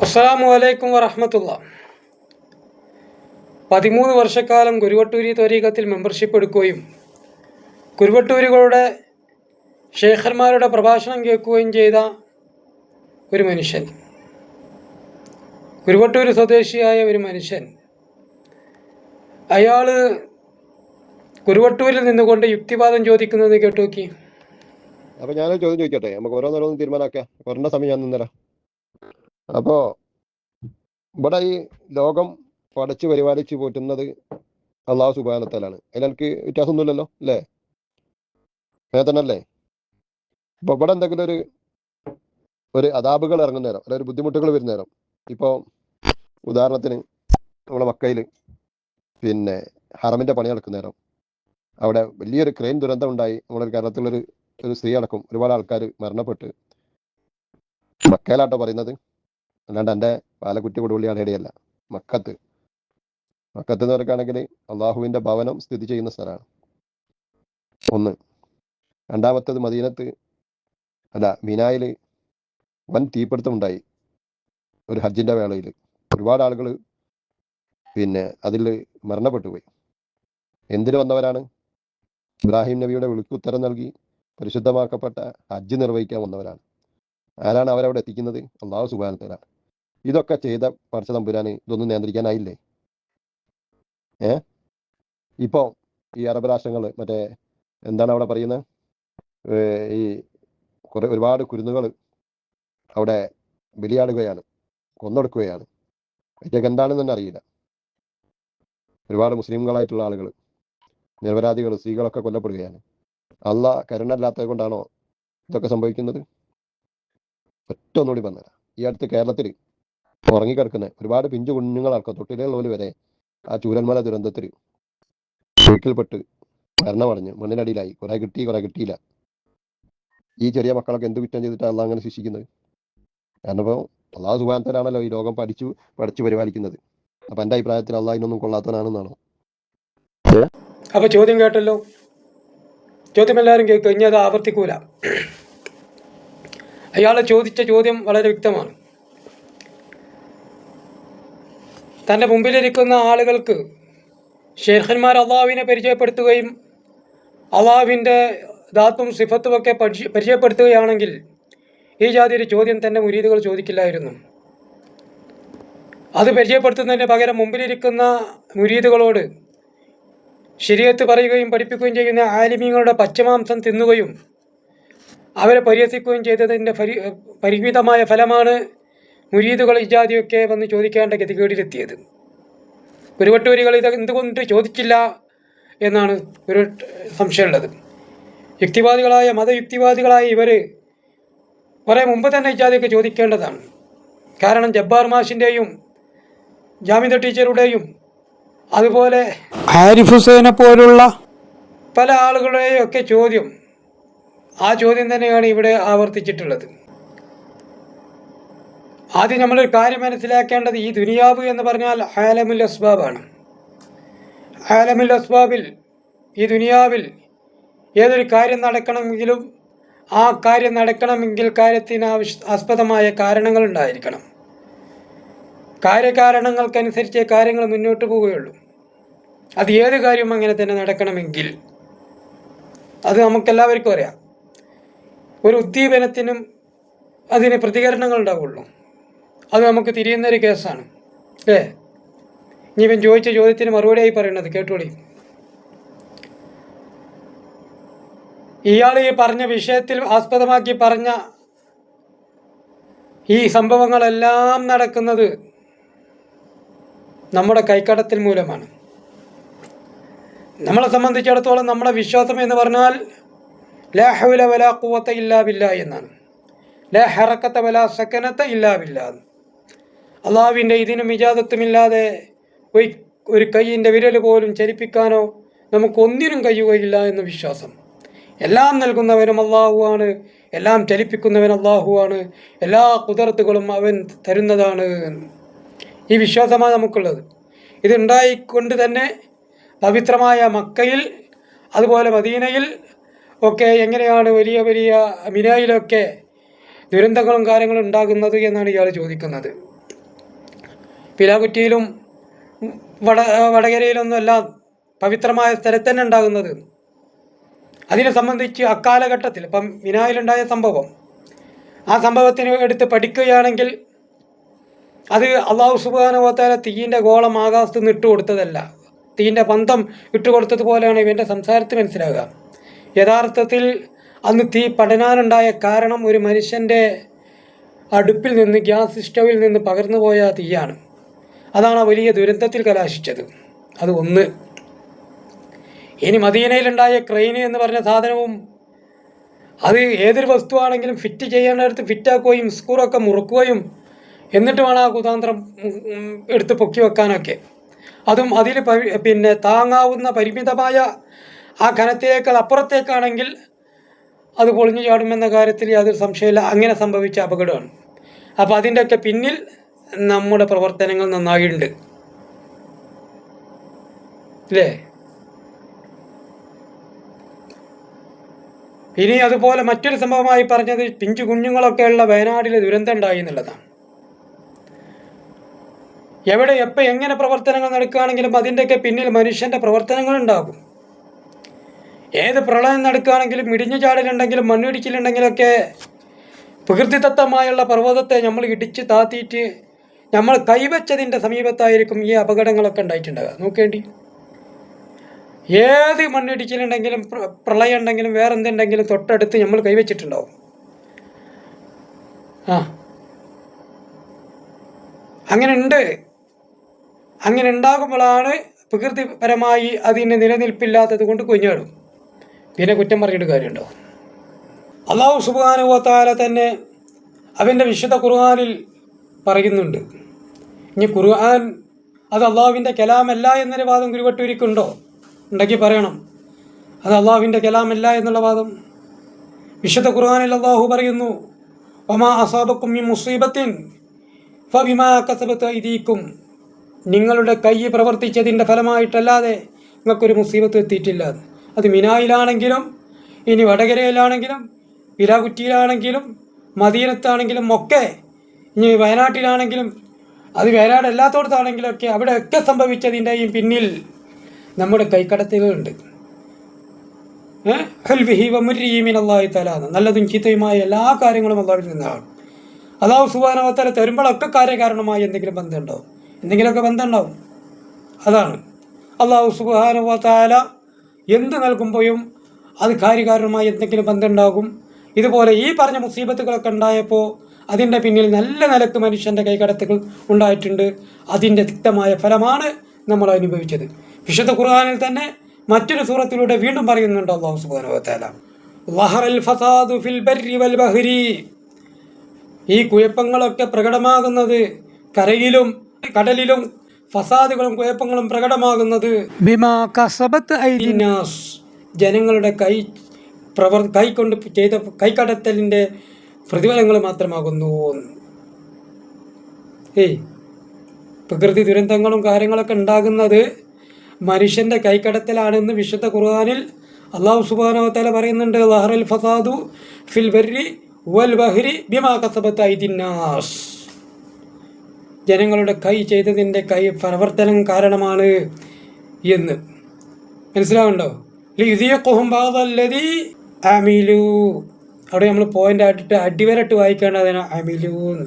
അസ്സലാമു അലൈക്കും വറഹമത്തുള്ള. പതിമൂന്ന് വർഷക്കാലം കുരുവട്ടൂരി ത്വരീകത്തിൽ മെമ്പർഷിപ്പ് എടുക്കുകയും കുരുവട്ടൂരികളുടെ ശേഖർമാരുടെ പ്രഭാഷണം കേൾക്കുകയും ചെയ്ത ഒരു മനുഷ്യൻ. കുരുവട്ടൂർ സ്വദേശിയായ ഒരു മനുഷ്യൻ. അയാൾ കുരുവട്ടൂരിൽ നിന്നുകൊണ്ട് യുക്തിവാദം ചോദിക്കുന്നത് കേട്ടു നോക്കി. അപ്പൊ ഞാനൊരു ചോദ്യം ചോദിക്കട്ടെ? നമുക്ക് ഓരോന്നോരോന്ന് തീരുമാനമാക്കാം. ഒരെണ്ണ സമയം ഞാൻ നിന്നരാ. അപ്പോ ഇവിടെ ഈ ലോകം പടച്ചു പരിപാലിച്ചു പോറ്റുന്നത് അള്ളാഹു സുബാനത്താലാണ് അതിൽ എനിക്ക് വ്യത്യാസമൊന്നുമില്ലല്ലോ അല്ലേ? അങ്ങനെ തന്നെ അല്ലേ? അപ്പൊ ഇവിടെ എന്തെങ്കിലും ഒരു ഒരു അതാപുകൾ ഇറങ്ങുന്ന നേരം അല്ലെ ഒരു ബുദ്ധിമുട്ടുകൾ വരുന്ന നേരം. ഇപ്പോ ഉദാഹരണത്തിന് നമ്മളെ മക്കയിൽ പിന്നെ ഹറമിന്റെ പണി നടക്കുന്ന നേരം അവിടെ വലിയൊരു ക്രെയിൻ ദുരന്തം ഉണ്ടായി. നമ്മുടെ കേരളത്തിലൊരു ഒരു സ്ത്രീ അടക്കം ഒരുപാട് ആൾക്കാർ മരണപ്പെട്ട്. മക്കയിലാട്ടോ പറയുന്നത്. അല്ലാണ്ട് എന്റെ പാലക്കുറ്റി കൊടുപള്ളിയാണ് ഇടയല്ല. മക്കത്ത്. മക്കത്ത് എന്ന് പറയുകയാണെങ്കിൽ അള്ളാഹുവിന്റെ ഭവനം സ്ഥിതി ചെയ്യുന്ന സ്ഥലമാണ്. ഒന്ന്. രണ്ടാമത്തത് മദീനത്ത്. അല്ല മിനായിൽ വൻ തീപിടുത്തമുണ്ടായി ഒരു ഹജ്ജിന്റെ വേളയിൽ. ഒരുപാട് ആളുകൾ പിന്നെ അതിൽ മരണപ്പെട്ടു പോയി. എന്തിനു വന്നവരാണ്? ഇബ്രാഹിം നബിയുടെ വിളിക്ക് ഉത്തരം നൽകി പരിശുദ്ധമാക്കപ്പെട്ട ഹജ്ജ് നിർവഹിക്കാൻ വന്നവരാണ്. ആരാണ് അവരവിടെ എത്തിക്കുന്നത്? അള്ളാഹു സുബാനത്തിലാണ് ഇതൊക്കെ ചെയ്ത പറിച്ച തമ്പുരാന് ഇതൊന്നും നിയന്ത്രിക്കാനായില്ലേ? ഏ? ഇപ്പോ ഈ അറബ് രാഷ്ട്രങ്ങൾ മറ്റേ എന്താണ് അവിടെ പറയുന്നത് ഈ കുറെ ഒരുപാട് കുരുന്നുകൾ അവിടെ ബലിയാടുകയാണ് കൊന്നെടുക്കുകയാണ്. ഇതൊക്കെ എന്താണെന്ന് തന്നെ അറിയില്ല. ഒരുപാട് മുസ്ലിംകളായിട്ടുള്ള ആളുകൾ നിരപരാധികൾ സ്ത്രീകളൊക്കെ കൊല്ലപ്പെടുകയാണ്. അല്ല കരുണല്ലാത്തത് കൊണ്ടാണോ ഇതൊക്കെ സംഭവിക്കുന്നത്? ഒറ്റ ഒന്നുകൂടി പറഞ്ഞുതരാം. ഈ അടുത്ത് കേരളത്തിൽ ഉറങ്ങിക്കിടക്കുന്ന ഒരുപാട് പിഞ്ചു കുഞ്ഞുങ്ങളടക്കം തൊട്ടിലുള്ളവർ വരെ ആ ചൂരന്മല ദുരന്തത്തിൽ വീട്ടിൽപ്പെട്ട് മരണമടഞ്ഞ് മണ്ണിനടിയിലായി. കുറെ കിട്ടി കുറെ കിട്ടിയില്ല. ഈ ചെറിയ മക്കളൊക്കെ എന്ത് കുറ്റം ചെയ്തിട്ടാണ് അല്ല അങ്ങനെ ശിക്ഷിക്കുന്നത്? കാരണം ഇപ്പോൾ അള്ളാഹു സുബാനത്തനാണല്ലോ ഈ ലോകം പഠിച്ചു പഠിച്ചു പരിപാലിക്കുന്നത്. അപ്പൊ എന്റെ അഭിപ്രായത്തിൽ അള്ളാഹ് ഇതിനൊന്നും കൊള്ളാത്തവനാണെന്നാണോ? അപ്പൊ ചോദ്യം കേട്ടല്ലോ? ചോദ്യം എല്ലാവരും കേൾക്കും. ഇനി അത് ആവർത്തിക്കൂല. അയാൾ ചോദിച്ച ചോദ്യം വളരെ വ്യക്തമാണ്. തന്റെ മുമ്പിലിരിക്കുന്ന ആളുകൾക്ക് ഷേഖന്മാർ അള്ളാഹുവിനെ പരിചയപ്പെടുത്തുകയും അള്ളാഹുവിന്റെ ദാത്തും സിഫത്തും ഒക്കെ പരിചയ പരിചയപ്പെടുത്തുകയാണെങ്കിൽ ഈ ജാതി ഒരു ചോദ്യം തന്റെ മുരീദുകൾ ചോദിക്കില്ലായിരുന്നു. അത് പരിചയപ്പെടുത്തുന്നതിന് പകരം മുമ്പിലിരിക്കുന്ന മുരീദുകളോട് ശരിയത്ത് പറയുകയും പഠിപ്പിക്കുകയും ചെയ്യുന്ന ആലിമീങ്ങളുടെ പച്ചമാംസം തിന്നുകയും അവരെ പരിഹസിക്കുകയും ചെയ്തതിന്റെ പരി പരിമിതമായ ഫലമാണ് മുരീദുകൾ ഇജാതിയൊക്കെ വന്ന് ചോദിക്കേണ്ട ഗതികേടിലെത്തിയത്. കുരുവട്ടൂരികൾ ഇത് എന്തുകൊണ്ട് ചോദിച്ചില്ല എന്നാണ് ഒരു സംശയമുള്ളത്. യുക്തിവാദികളായ മതയുക്തിവാദികളായ ഇവർ കുറേ മുമ്പ് തന്നെ ഇജാതിയൊക്കെ ചോദിക്കേണ്ടതാണ്. കാരണം ജബ്ബാർ മാഷിന്റെയും ജാമിദ ടീച്ചറുടെയും അതുപോലെ ആരിഫ് ഹുസൈനെ പോലുള്ള പല ആളുകളുടെയും ഒക്കെ ചോദ്യം ആ ചോദ്യം തന്നെയാണ് ഇവിടെ ആവർത്തിച്ചിട്ടുള്ളത്. ആദ്യം നമ്മൾ ഒരു കാര്യം മനസ്സിലാക്കേണ്ടത് ഈ ദുനിയാവ് എന്ന് പറഞ്ഞാൽ ആലമുൽ അസ്ബാബാണ്. ആലമുൽ അസ്ബാബിൽ ഈ ദുനിയാവിൽ ഏതൊരു കാര്യം നടക്കണമെങ്കിലും ആ കാര്യം നടക്കണമെങ്കിൽ കാര്യത്തിന് ആസ്പദമായ കാരണങ്ങൾ ഉണ്ടായിരിക്കണം. കാര്യകാരണങ്ങൾക്കനുസരിച്ച് കാര്യങ്ങൾ മുന്നോട്ട് പോവുകയുള്ളൂ. അത് ഏത് കാര്യവും അങ്ങനെ തന്നെ നടക്കണമെങ്കിൽ. അത് നമുക്കെല്ലാവർക്കും അറിയാം. ഒരു ഉദ്ദീപനത്തിനും അതിന് പ്രതികരണങ്ങൾ ഉണ്ടാവുള്ളൂ. അത് നമുക്ക് തിരിയുന്ന ഒരു കേസാണ്. അല്ലേ? ഇനി ഇവൻ ചോദിച്ച ചോദ്യത്തിന് മറുപടിയായി പറയണത് കേട്ടോളി. ഇയാൾ ഈ പറഞ്ഞ വിഷയത്തിൽ ആസ്പദമാക്കി പറഞ്ഞ ഈ സംഭവങ്ങളെല്ലാം നടക്കുന്നത് നമ്മുടെ കൈക്കടത്തിൽ മൂലമാണ്. നമ്മളെ സംബന്ധിച്ചിടത്തോളം നമ്മുടെ വിശ്വാസം എന്ന് പറഞ്ഞാൽ ലാഹുല വല വലാ ഇല്ലാവില്ല എന്നാണ്. ലാ വലാ സക്കനത്ത ഇല്ലാ ബില്ലാ അള്ളാഹുവിന്റെ ഇതിനും ഇജാദത്തുമില്ലാതെ ഒരു ഒരു കൈയിന്റെ വിരൽ പോലും ചലിപ്പിക്കാനോ നമുക്കൊന്നിനും കഴിയുകയില്ല എന്ന വിശ്വാസം. എല്ലാം നൽകുന്നവനും അള്ളാഹുവാണ് എല്ലാം ചലിപ്പിക്കുന്നവൻ അള്ളാഹുവാണ് എല്ലാ കുതിർത്തുകളും അവൻ തരുന്നതാണ്. ഈ വിശ്വാസമാണ് നമുക്കുള്ളത്. ഇതുണ്ടായിക്കൊണ്ട് തന്നെ പവിത്രമായ മക്കയിൽ അതുപോലെ മദീനയിൽ ഒക്കെ എങ്ങനെയാണ് വലിയ വലിയ മിനായിലൊക്കെ ദുരന്തങ്ങളും കാര്യങ്ങളും ഉണ്ടാകുന്നത് എന്നാണ് ഇയാൾ ചോദിക്കുന്നത്. പിലാകുറ്റിയിലും വട വടകരയിലൊന്നും അല്ല പവിത്രമായ സ്ഥലത്ത് തന്നെ ഉണ്ടാകുന്നത്. അതിനെ സംബന്ധിച്ച് അക്കാലഘട്ടത്തിൽ ഇപ്പം മിനായിലുണ്ടായ സംഭവം ആ സംഭവത്തിന് എടുത്ത് പഠിക്കുകയാണെങ്കിൽ അത് അള്ളാഹു സുബാനുവത്താല തീയിന്റെ ഗോളം ആകാശത്ത് നിന്ന് ഇട്ട് കൊടുത്തതല്ല. തീയിന്റെ പന്തം ഇട്ടുകൊടുത്തതുപോലെയാണ് ഇവന്റെ സംസാരത്തിൽ മനസ്സിലാകുക യഥാർത്ഥത്തിൽ അന്ന് തീ പടനാനുണ്ടായ കാരണം ഒരു മനുഷ്യന്റെ അടുപ്പിൽ നിന്ന് ഗ്യാസ് സ്റ്റവിൽ നിന്ന് പകർന്നു പോയ തീയാണ്. അതാണ് വലിയ ദുരന്തത്തിൽ കലാശിച്ചത്. അത് ഒന്ന്. ഇനി മദീനയിലുണ്ടായ ക്രെയിൻ എന്ന് പറഞ്ഞ സാധനവും അത് ഏതൊരു വസ്തുവാണെങ്കിലും ഫിറ്റ് ചെയ്യേണ്ടടുത്ത് ഫിറ്റാക്കുകയും സ്കൂറൊക്കെ മുറുക്കുകയും എന്നിട്ട് വേണം ആ കുതാന്ത്രം എടുത്ത് പൊക്കി വെക്കാനൊക്കെ. അതും അതിൽ പിന്നെ താങ്ങാവുന്ന പരിമിതമായ ആ ഘനത്തേക്കാൾ അപ്പുറത്തേക്കാണെങ്കിൽ അത് പൊളിഞ്ഞു ചാടുമെന്ന കാര്യത്തിൽ യാതൊരു സംശയമില്ല. അങ്ങനെ സംഭവിച്ച അപകടമാണ്. അപ്പോൾ അതിന്റെയൊക്കെ പിന്നിൽ നമ്മുടെ പ്രവർത്തനങ്ങൾ നന്നായിട്ടുണ്ട്. അല്ലേ ഇനി അതുപോലെ മറ്റൊരു സംഭവമായി പറഞ്ഞത് പിഞ്ചു കുഞ്ഞുങ്ങളൊക്കെയുള്ള വയനാട്ടിലെ ദുരന്തം ഉണ്ടായി എന്നുള്ളതാണ്. എവിടെ എപ്പോൾ എങ്ങനെ പ്രവർത്തനങ്ങൾ നടക്കുകയാണെങ്കിലും അതിന്റെയൊക്കെ പിന്നിൽ മനുഷ്യന്റെ പ്രവർത്തനങ്ങൾ ഉണ്ടാകും. ഏത് പ്രളയം നടക്കുകയാണെങ്കിലും ഇടിഞ്ഞു ചാടലുണ്ടെങ്കിലും മണ്ണിടിച്ചിലുണ്ടെങ്കിലൊക്കെ പ്രകൃതിദത്തമായുള്ള പർവതത്തെ നമ്മൾ ഇടിച്ച് താത്തിയിട്ട് നമ്മൾ കൈവച്ചതിന്റെ സമീപത്തായിരിക്കും ഈ അപകടങ്ങളൊക്കെ ഉണ്ടായിട്ടുണ്ടാകുക നോക്കേണ്ടി. ഏത് മണ്ണിടിച്ചിലുണ്ടെങ്കിലും പ്ര- പ്രളയം ഉണ്ടെങ്കിലും വേറെ എന്തുണ്ടെങ്കിലും തൊട്ടടുത്ത് നമ്മൾ കൈവച്ചിട്ടുണ്ടാവും. ആ. അങ്ങനെ ഉണ്ട് അങ്ങനെ ഉണ്ടാകുമ്പോഴാണ് പ്രകൃതിപരമായി അതിന് നിലനിൽപ്പില്ലാത്തത് കൊണ്ട് കുഞ്ഞാടും പിന്നെ കുറ്റം പറഞ്ഞിട്ട് കാര്യമുണ്ടോ? അള്ളാഹു സുബാനുവത്താല തന്നെ അവന്റെ വിശുദ്ധ ഖുർആാനിൽ പറയുന്നുണ്ട്. ഇനി ഖുർആൻ അത് അള്ളാഹുവിന്റെ കലാമല്ല എന്നൊരു വാദം ഗുരുവട്ടൂരിക്കുണ്ടോ ഉണ്ടെങ്കിൽ പറയണം. അത് അള്ളാഹുവിന്റെ കലാമല്ല എന്നുള്ള വാദം. വിശുദ്ധ ഖുർആാനിൽ അള്ളാഹു പറയുന്നു ഒമാ അസാബക്കും മുസീബത്തിൻ ഫബിമാ കസബത്ത് ഐദീക്കും. നിങ്ങളുടെ കൈ പ്രവർത്തിച്ചതിന്റെ ഫലമായിട്ടല്ലാതെ നിങ്ങൾക്കൊരു മുസീബത്ത് എത്തിയിട്ടില്ല. അത് മിനായിലാണെങ്കിലും ഇനി വടകരയിലാണെങ്കിലും വിലാകുറ്റിയിലാണെങ്കിലും മദീനത്താണെങ്കിലും ഒക്കെ ഇനി വയനാട്ടിലാണെങ്കിലും അത് അവിടെ ഒക്കെ അവിടെയൊക്കെ സംഭവിച്ചതിന്റെയും പിന്നിൽ നമ്മുടെ കൈക്കടത്തലുകളുണ്ട്. ഹൽവിഹിവമുരീമിനല്ലാഹി തലാന്ന്. നല്ലതും ചീത്തയുമായ എല്ലാ കാര്യങ്ങളും അള്ളാഹുവിൽ നിന്നാണ്. അള്ളാഹു സുബാനവത്തല തരുമ്പോഴൊക്കെ കാര്യകാരണമായി എന്തെങ്കിലും ബന്ധമുണ്ടാവും. എന്തെങ്കിലുമൊക്കെ ബന്ധമുണ്ടാവും. അതാണ്. അള്ളാഹു സുബാനവത്താല എന്ത് നൽകുമ്പോഴും അത് കാര്യകാരണമായി എന്തെങ്കിലും ബന്ധമുണ്ടാകും. ഇതുപോലെ ഈ പറഞ്ഞ മുസീബത്തുകളൊക്കെ ഉണ്ടായപ്പോൾ അതിന്റെ പിന്നിൽ നല്ല നിലയ്ക്ക് മനുഷ്യന്റെ കൈകടത്തുകൾ ഉണ്ടായിട്ടുണ്ട്. അതിന്റെ തിക്തമായ ഫലമാണ് നമ്മൾ അനുഭവിച്ചത്. വിശുദ്ധ ഖുർആാനിൽ തന്നെ മറ്റൊരു സൂറത്തിലൂടെ വീണ്ടും പറയുന്നുണ്ട് അള്ളാഹു സുബാനുവത്താല വഹറൽ ഫസാദു ഫിൽ ബർരി വൽ ബഹരി. ഈ കുഴപ്പങ്ങളൊക്കെ പ്രകടമാകുന്നത് കരയിലും കടലിലും ഫസാദുകളും കുഴപ്പങ്ങളും പ്രകടമാകുന്നത് ജനങ്ങളുടെ കൈ പ്രവർ കൈ കൊണ്ട് ചെയ്ത കൈക്കടത്തലിന്റെ പ്രതിഫലങ്ങൾ മാത്രമാകുന്നു ഏയ് പ്രകൃതി ദുരന്തങ്ങളും കാര്യങ്ങളൊക്കെ ഉണ്ടാകുന്നത് മനുഷ്യന്റെ കൈക്കടത്തലാണെന്ന് വിശുദ്ധ ഖുർആാനിൽ അള്ളാഹു സുബാനവത്തല പറയുന്നുണ്ട് ലഹറൽ ഫസാദു ഫിൽ ബർരി വൽ ബഹ്രി ബിമാ കസബത്ത് ഐദിന്നാസ് ജനങ്ങളുടെ കൈ ചെയ്തതിന്റെ കൈ പ്രവർത്തനം കാരണമാണ് എന്ന്. മനസ്സിലാവുണ്ടോ ലിതിയ കൊഹുംബാദല്ലതി അമിലു അവിടെ നമ്മൾ പോയിന്റ് ആയിട്ടിട്ട് അടിവരട്ട് വായിക്കേണ്ടതിന് അമിലൂന്ന്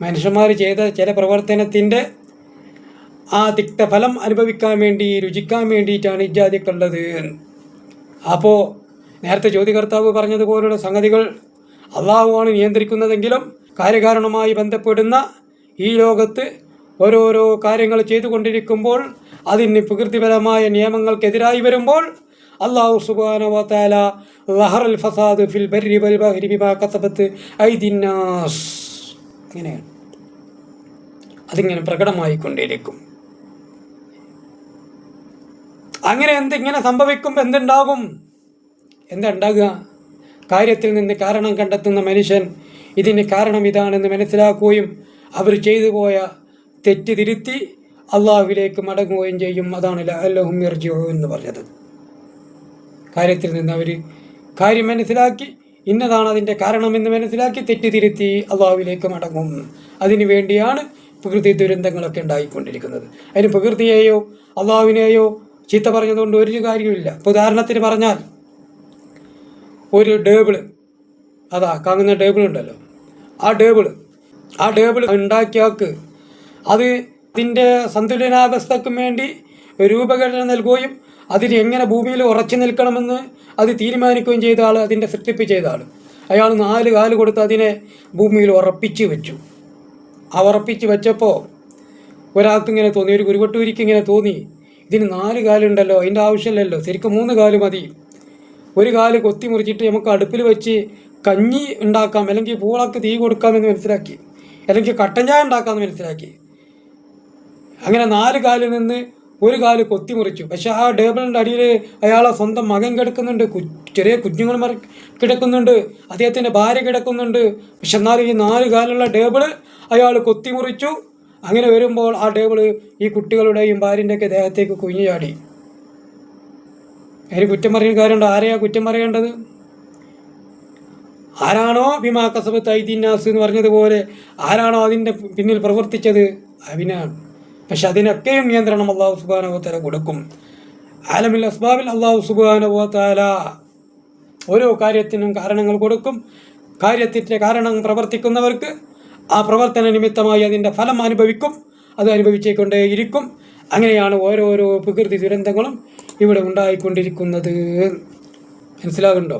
മനുഷ്യന്മാർ ചെയ്ത ചില പ്രവർത്തനത്തിന്റെ ആ തിക്തഫലം അനുഭവിക്കാൻ വേണ്ടി രുചിക്കാൻ വേണ്ടിയിട്ടാണ് ജാതി ഉള്ളത് അപ്പോൾ നേരത്തെ ജ്യോതികർത്താവ് പറഞ്ഞതുപോലുള്ള സംഗതികൾ അള്ളാഹുവാണ് നിയന്ത്രിക്കുന്നതെങ്കിലും കാര്യകാരണമായി ബന്ധപ്പെടുന്ന ഈ ലോകത്ത് ഓരോരോ കാര്യങ്ങൾ ചെയ്തുകൊണ്ടിരിക്കുമ്പോൾ അതിന് പ്രകൃതിപരമായ നിയമങ്ങൾക്കെതിരായി വരുമ്പോൾ അള്ളാഹു സുബാനവത്താല ലഹറൽ ഫസാദ് ഫിൽ ബർരി വൽ ബഹ്രി ബിമാ കസബത്ത് ഐദിന്നാസ് അങ്ങനെയാണ് അതിങ്ങനെ പ്രകടമായിക്കൊണ്ടേയിരിക്കും. അങ്ങനെ എന്തിങ്ങനെ സംഭവിക്കുമ്പോൾ എന്തുണ്ടാകും? എന്താ ഉണ്ടാകുക കാര്യത്തിൽ നിന്ന് കാരണം കണ്ടെത്തുന്ന മനുഷ്യൻ ഇതിന് കാരണം ഇതാണെന്ന് മനസ്സിലാക്കുകയും അവർ ചെയ്തു പോയ തെറ്റ് തിരുത്തി അള്ളാഹുവിലേക്ക് മടങ്ങുകയും ചെയ്യും. അതാണ് അല്ലഹും എന്ന് പറഞ്ഞത്. കാര്യത്തിൽ നിന്ന് അവർ കാര്യം മനസ്സിലാക്കി. ഇന്നതാണ് അതിന്റെ കാരണമെന്ന് മനസ്സിലാക്കി തെറ്റ് തിരുത്തി അള്ളാഹുവിലേക്ക് മടങ്ങും. അതിനു വേണ്ടിയാണ് പ്രകൃതി ദുരന്തങ്ങളൊക്കെ ഉണ്ടായിക്കൊണ്ടിരിക്കുന്നത്. അതിന് പ്രകൃതിയെയോ അള്ളാഹുവിനെയോ ചീത്ത പറഞ്ഞതുകൊണ്ട് ഒരു കാര്യമില്ല ഇപ്പോൾ ഉദാഹരണത്തിന് പറഞ്ഞാൽ ഒരു ടേബിൾ അതാ കാണുന്ന ടേബിൾ ഉണ്ടല്ലോ. ആ ടേബിൾ ആ ടേബിൾ ഉണ്ടാക്കിയാക്ക് അത് അതിന്റെ സന്തുലനാവസ്ഥക്കും വേണ്ടി രൂപഘടന നൽകുകയും അതിന് എങ്ങനെ ഭൂമിയിൽ ഉറച്ചു നിൽക്കണമെന്ന് അത് തീരുമാനിക്കുകയും ചെയ്ത ആൾ അതിന്റെ സൃഷ്ടിപ്പ് ചെയ്ത ആൾ അയാൾ നാല് കാൽ കൊടുത്ത് അതിനെ ഭൂമിയിൽ ഉറപ്പിച്ച് വെച്ചു. ആ ഉറപ്പിച്ച് വെച്ചപ്പോൾ ഒരാൾക്ക് ഇങ്ങനെ തോന്നി ഒരു കുരുവട്ടൂരിക്ക് ഇങ്ങനെ തോന്നി ഇതിന് നാല് കാലുണ്ടല്ലോ അതിന്റെ ആവശ്യമില്ലല്ലോ ശരിക്കും മൂന്ന് കാൽ മതി. ഒരു കാൽ കൊത്തി മുറിച്ചിട്ട് നമുക്ക് അടുപ്പിൽ വെച്ച് കഞ്ഞി ഉണ്ടാക്കാം അല്ലെങ്കിൽ പൂളക്ക് തീ കൊടുക്കാമെന്ന് മനസ്സിലാക്കി അല്ലെങ്കിൽ കട്ടൻ ചായ ഉണ്ടാക്കാമെന്ന് മനസ്സിലാക്കി. അങ്ങനെ നാല് കാലിൽ നിന്ന് ഒരു കാൽ കൊത്തിമുറിച്ചു പക്ഷെ ആ ടേബിളിന്റെ അടിയിൽ അയാളെ സ്വന്തം മകൻ കിടക്കുന്നുണ്ട് ചെറിയ കുഞ്ഞുങ്ങൾ കിടക്കുന്നുണ്ട് അദ്ദേഹത്തിന്റെ ഭാര്യ കിടക്കുന്നുണ്ട്. പക്ഷെ എന്നാലും ഈ നാല് കാലുള്ള ടേബിൾ അയാൾ കൊത്തിമുറിച്ചു. അങ്ങനെ വരുമ്പോൾ ആ ടേബിൾ ഈ കുട്ടികളുടെയും ഭാര്യന്റെയൊക്കെ ദേഹത്തേക്ക് കുഞ്ഞു ചാടി. അതിന് കുറ്റം പറയുന്ന കാര്യമുണ്ട്? ആരെയാ കുറ്റം പറയേണ്ടത്? ആരാണോ കസബത്ത് ഐദിന്നാസ് എന്ന് പറഞ്ഞതുപോലെ ആരാണോ അതിന്റെ പിന്നിൽ പ്രവർത്തിച്ചത്? അവനാണ് പക്ഷെ അതിനൊക്കെയും നിയന്ത്രണം അള്ളാഹു സുബാനവത്തല കൊടുക്കും. ആലമിൽ അസ്ബാബിൽ അള്ളാഹു സുബാനവത്താല ഓരോ കാര്യത്തിനും കാരണങ്ങൾ കൊടുക്കും. കാര്യത്തിന്റെ കാരണം പ്രവർത്തിക്കുന്നവർക്ക് ആ പ്രവർത്തന നിമിത്തമായി അതിന്റെ ഫലം അനുഭവിക്കും. അത് അനുഭവിച്ചേക്കൊണ്ടേയിരിക്കും. അങ്ങനെയാണ് ഓരോരോ പ്രകൃതി ദുരന്തങ്ങളും ഇവിടെ ഉണ്ടായിക്കൊണ്ടിരിക്കുന്നത്. മനസ്സിലാകുന്നുണ്ടോ